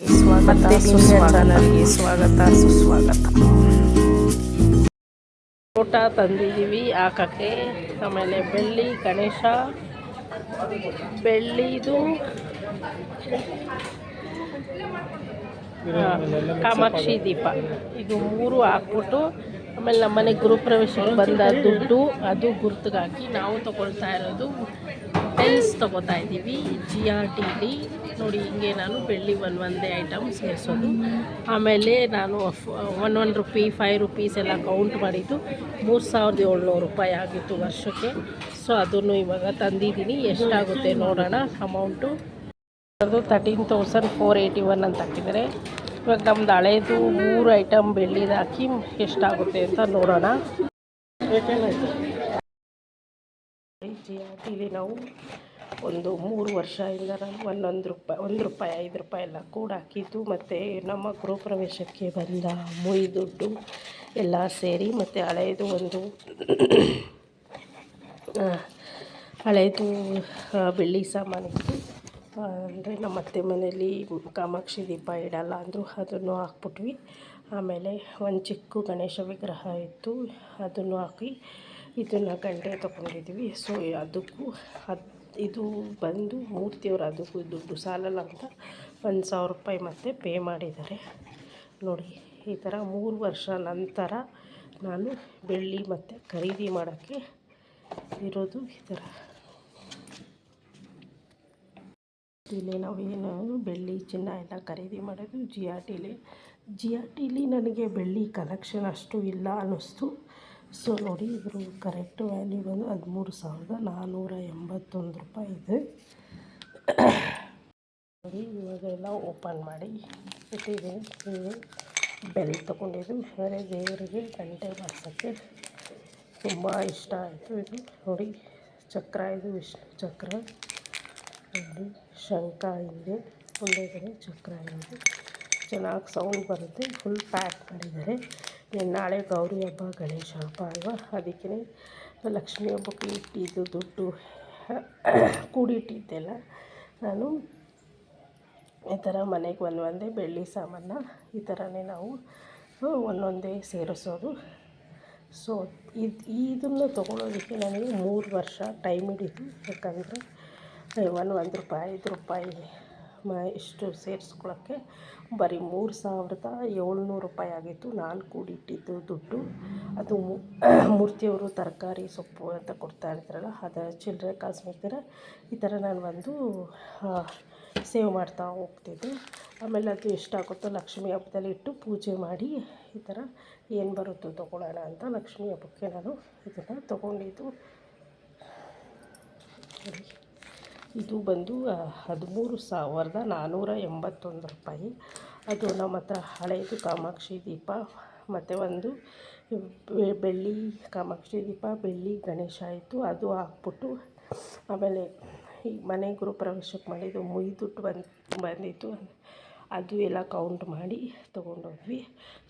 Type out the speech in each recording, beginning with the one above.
ಸ್ವಾಗತ ಚಾನಲ್ಗೆ ಸ್ವಾಗತ ಸುಸ್ವಾಗತ ಊಟ ತಂದಿದ್ದೀವಿ ಹಾಕಕ್ಕೆ. ಆಮೇಲೆ ಬೆಳ್ಳಿ ಗಣೇಶ. ಬೆಳ್ಳಿದು ಕಾಮಾಕ್ಷಿ ದೀಪ. ಇದು ಮೂರು ಹಾಕ್ಬಿಟ್ಟು ಆಮೇಲೆ ನಮ್ಮನೆ ಗೃಹಪ್ರವೇಶಕ್ಕೆ ಬಂದ ದುಡ್ಡು ಅದು ಗುರ್ತಿಗಾಗಿ ನಾವು ತಗೊಳ್ತಾ ಇರೋದು ಟೈಲ್ಸ್ ತೊಗೋತಾ ಇದ್ದೀವಿ. ಜಿ ಆರ್ ಟಿಲಿ ನೋಡಿ, ಹಿಂಗೆ ನಾನು ಬೆಳ್ಳಿ ಒಂದು ಒಂದೇ ಐಟಮ್ ಸೇರಿಸೋದು. ಆಮೇಲೆ ನಾನು one one rupee five rupees ಎಲ್ಲ ಕೌಂಟ್ ಮಾಡಿದ್ದು. ಮೂರು ಸಾವಿರದ ಏಳ್ನೂರು ರೂಪಾಯಿ ಆಗಿತ್ತು ವರ್ಷಕ್ಕೆ. ಸೊ ಅದನ್ನು ಇವಾಗ ತಂದಿದ್ದೀನಿ. ಎಷ್ಟಾಗುತ್ತೆ ನೋಡೋಣ. ಅಮೌಂಟು ಅದು thirteen thousand four eighty one ಅಂತ ಹಾಕಿದರೆ ಇವಾಗ ನಮ್ದು ಹಳೇದು ಮೂರು ಐಟಮ್ ಬೆಳ್ಳಿದು ಹಾಕಿ ಎಷ್ಟಾಗುತ್ತೆ ಅಂತ ನೋಡೋಣ. ಟಿಲಿ ನಾವು ಒಂದು ಮೂರು ವರ್ಷದಿಂದ ನಾನು ಒಂದೊಂದು ರೂಪಾಯಿ, ಒಂದು ರೂಪಾಯಿ, ಐದು ರೂಪಾಯಿ ಎಲ್ಲ ಕೂಡ ಹಾಕಿದ್ದು. ಮತ್ತು ನಮ್ಮ ಗೃಹಪ್ರವೇಶಕ್ಕೆ ಬಂದ ಮುಯಿ ದುಡ್ಡು ಎಲ್ಲ ಸೇರಿ ಮತ್ತು ಹಳೆಯದು ಒಂದು ಹಳೆಯದು ಬೆಳ್ಳಿ ಸಾಮಾನಿತ್ತು ಅಂದರೆ ನಮ್ಮ ಅತ್ತೆ ಮನೆಯಲ್ಲಿ ಕಾಮಾಕ್ಷಿ ದೀಪ ಇಡಲ್ಲ ಅಂದರು ಅದನ್ನು ಹಾಕ್ಬಿಟ್ವಿ. ಆಮೇಲೆ ಒಂದು ಚಿಕ್ಕ ಗಣೇಶ ವಿಗ್ರಹ ಇತ್ತು, ಅದನ್ನು ಹಾಕಿ ಇದನ್ನು ಗಂಟೆ ತೊಗೊಂಡಿದ್ದೀವಿ. ಸೊ ಅದಕ್ಕೂ ಅದು ಇದು ಬಂದು ಮೂರ್ತಿಯವರು ಅದಕ್ಕೂ ದುಡ್ಡು ಸಾಲಲ್ಲ ಅಂತ ಒಂದು ಸಾವಿರ ರೂಪಾಯಿ ಮತ್ತೆ ಪೇ ಮಾಡಿದ್ದಾರೆ. ನೋಡಿ, ಈ ಥರ ಮೂರು ವರ್ಷ ನಂತರ ನಾನು ಬೆಳ್ಳಿ ಮತ್ತು ಖರೀದಿ ಮಾಡೋಕ್ಕೆ ಇರೋದು ಈ ಥರ ಇಲ್ಲಿ ನಾವೇನು ಬೆಳ್ಳಿ ಚಿನ್ನ ಎಲ್ಲ ಖರೀದಿ ಮಾಡೋದು ಜಿ ಆರ್ ಟಿಲಿ ಜಿ ನನಗೆ ಬೆಳ್ಳಿ ಕಲೆಕ್ಷನ್ ಅಷ್ಟು ಇಲ್ಲ ಅನ್ನಿಸ್ತು. ಸೊ ನೋಡಿ, ಇದ್ರ ಕರೆಕ್ಟ್ ವ್ಯಾಲ್ಯೂ ಬಂದು ಹದಿಮೂರು ಸಾವಿರದ ನಾನ್ನೂರ ಎಂಬತ್ತೊಂದು ರೂಪಾಯಿ ಇದೆ. ನೋಡಿ ಇವಾಗೆಲ್ಲ ಓಪನ್ ಮಾಡಿ ಇಟ್ಟಿದ್ದೀನಿ ನೀವು ಬೆಲ್ ತೊಗೊಂಡಿದ್ದು. ಬೇರೆ ದೇವರಿಗೆ ಗಂಟೆ ಮಾಡ್ಸೋಕ್ಕೆ ತುಂಬ ಇಷ್ಟ ಆಯಿತು ಇದು. ನೋಡಿ, ಚಕ್ರ ಇದು ವಿಷ್ಣು ಚಕ್ರ. ನೋಡಿ, ಶಂಖ ಇದೆ. ಮುಂದೆಗಡೆ ಚಕ್ರ ಇದೆ. ಚೆನ್ನಾಗಿ ಸೌಂಡ್ ಬರುತ್ತೆ. ಫುಲ್ ಪ್ಯಾಕ್ ಮಾಡಿದ್ದಾರೆ. ನಾಳೆ ಗೌರಿ ಹಬ್ಬ, ಗಣೇಶ ಹಬ್ಬ ಅಲ್ವಾ? ಅದಕ್ಕೆ ಲಕ್ಷ್ಮಿ ಹಬ್ಬಕ್ಕೆ ಇಟ್ಟಿದ್ದು ದುಡ್ಡು ಕೂಡಿಟ್ಟಿದ್ದೆಲ್ಲ. ನಾನು ಈ ಥರ ಮನೆಗೆ ಒಂದೊಂದೇ ಒಂದೇ ಬೆಳ್ಳಿ ಸಾಮಾನ ಈ ಥರನೇ ನಾವು ಒಂದೊಂದೇ ಸೇರಿಸೋದು. ಸೊ ಇದು, ಇದನ್ನು ತೊಗೊಳೋದಕ್ಕೆ ನನಗೆ ಮೂರು ವರ್ಷ ಟೈಮ್ ಹಿಡಿತು. ಯಾಕಂದರೆ ಒಂದು ಒಂದು ರೂಪಾಯಿ, ಐದು ರೂಪಾಯಿ ಮ ಇಷ್ಟು ಸೇರಿಸ್ಕೊಳ್ಳೋಕ್ಕೆ ಬರೀ ಮೂರು ಸಾವಿರದ ಏಳ್ನೂರು ರೂಪಾಯಿ ಆಗಿತ್ತು. ನಾನು ಕೂಡಿಟ್ಟಿದ್ದು ದುಡ್ಡು. ಅದು ಮೂರ್ತಿಯವರು ತರಕಾರಿ ಸೊಪ್ಪು ಅಂತ ಕೊಡ್ತಾ ಇರ್ತಾರಲ್ಲ ಅದರ ಚಿಲ್ಲರೆ ಕಾಸು ಮಾಡ್ತಾರೆ ಈ ಥರ ನಾನು ಒಂದು ಸೇವ್ ಮಾಡ್ತಾ ಹೋಗ್ತಿದ್ದೆ. ಆಮೇಲೆ ಅದು ಎಷ್ಟಾಗುತ್ತೋ ಲಕ್ಷ್ಮಿ ಹಬ್ಬದಲ್ಲಿ ಇಟ್ಟು ಪೂಜೆ ಮಾಡಿ ಈ ಥರ ಏನು ಬರುತ್ತೋ ತೊಗೊಳ್ಳೋಣ ಅಂತ ಲಕ್ಷ್ಮಿ ಹಬ್ಬಕ್ಕೆ ನಾನು ಇದನ್ನು ತೊಗೊಂಡಿದ್ದು. ಇದು ಬಂದು ಹದಿಮೂರು ಸಾವಿರದ ನಾನ್ನೂರ ಎಂಬತ್ತೊಂದು ರೂಪಾಯಿ. ಅದು ನಮ್ಮ ಹತ್ರ ಹಳೆಯದು ಕಾಮಾಕ್ಷಿ ದೀಪ, ಮತ್ತು ಒಂದು ಬೆಳ್ಳಿ ಕಾಮಾಕ್ಷಿ ದೀಪ, ಬೆಳ್ಳಿ ಗಣೇಶ ಆಯಿತು. ಅದು ಹಾಕ್ಬಿಟ್ಟು ಆಮೇಲೆ ಈ ಮನೆ ಗೃಹಪ್ರವೇಶಕ್ಕೆ ಮಾಡಿದ್ದು ಮುಯ್ದುಟ್ಟು ಬಂದು ಬಂದಿತ್ತು ಅದು ಎಲ್ಲ ಕೌಂಟ್ ಮಾಡಿ ತೊಗೊಂಡೋದ್ವಿ.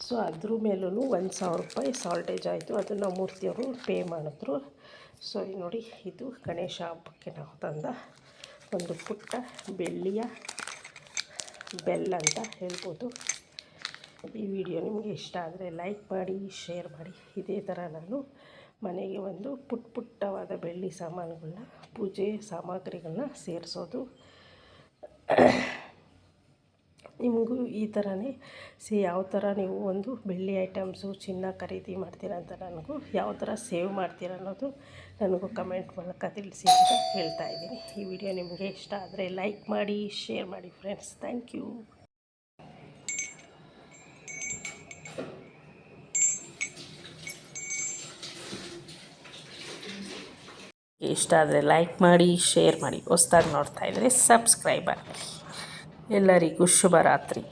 ಸೊ ಅದ್ರ ಮೇಲೂ ಒಂದು ಸಾವಿರ ರೂಪಾಯಿ ಸಾಲ್ಟೇಜ್ ಆಯಿತು. ಅದನ್ನು ಮೂರ್ತಿಯವರು ಪೇ ಮಾಡಿದ್ರು. ಸೊ ನೋಡಿ ಇದು ಗಣೇಶ ಹಬ್ಬಕ್ಕೆ ನಾವು ತಂದ ಒಂದು ಪುಟ್ಟ ಬೆಳ್ಳಿಯ ಬೆಲ್ ಅಂತ ಹೇಳ್ಬೋದು. ಈ ವಿಡಿಯೋ ನಿಮಗೆ ಇಷ್ಟ ಆದರೆ ಲೈಕ್ ಮಾಡಿ ಶೇರ್ ಮಾಡಿ. ಇದೇ ಥರ ನಾನು ಮನೆಗೆ ಒಂದು ಪುಟ್ ಪುಟ್ಟವಾದ ಬೆಳ್ಳಿ ಸಾಮಾನುಗಳನ್ನ ಪೂಜೆ ಸಾಮಗ್ರಿಗಳನ್ನ ಸೇರಿಸೋದು. ನಿಮಗೂ ಈ ಥರನೇ ಸಿ, ಯಾವ ಥರ ನೀವು ಒಂದು ಬೆಳ್ಳಿ ಐಟಮ್ಸು, ಚಿನ್ನ ಖರೀದಿ ಮಾಡ್ತೀರ ಅಂತ ನನಗೂ ಯಾವ ಥರ ಸೇವ್ ಮಾಡ್ತೀರ ಅನ್ನೋದು ನನಗೂ ಕಮೆಂಟ್ ಮೂಲಕ ತಿಳಿಸಿ ಅಂತ ಹೇಳ್ತಾ ಇದ್ದೀನಿ. ಈ ವಿಡಿಯೋ ನಿಮಗೆ ಇಷ್ಟ ಆದರೆ ಲೈಕ್ ಮಾಡಿ, ಶೇರ್ ಮಾಡಿ ಫ್ರೆಂಡ್ಸ್. Thank you. ಇಷ್ಟ ಆದರೆ ಲೈಕ್ ಮಾಡಿ, ಶೇರ್ ಮಾಡಿ. ಹೊಸ್ದಾಗಿ ನೋಡ್ತಾ ಇದ್ರೆ ಸಬ್ಸ್ಕ್ರೈಬ್ ಆಗಿ ಎಲ್ಲರಿಗೂ ಶುಭರಾತ್ರಿ.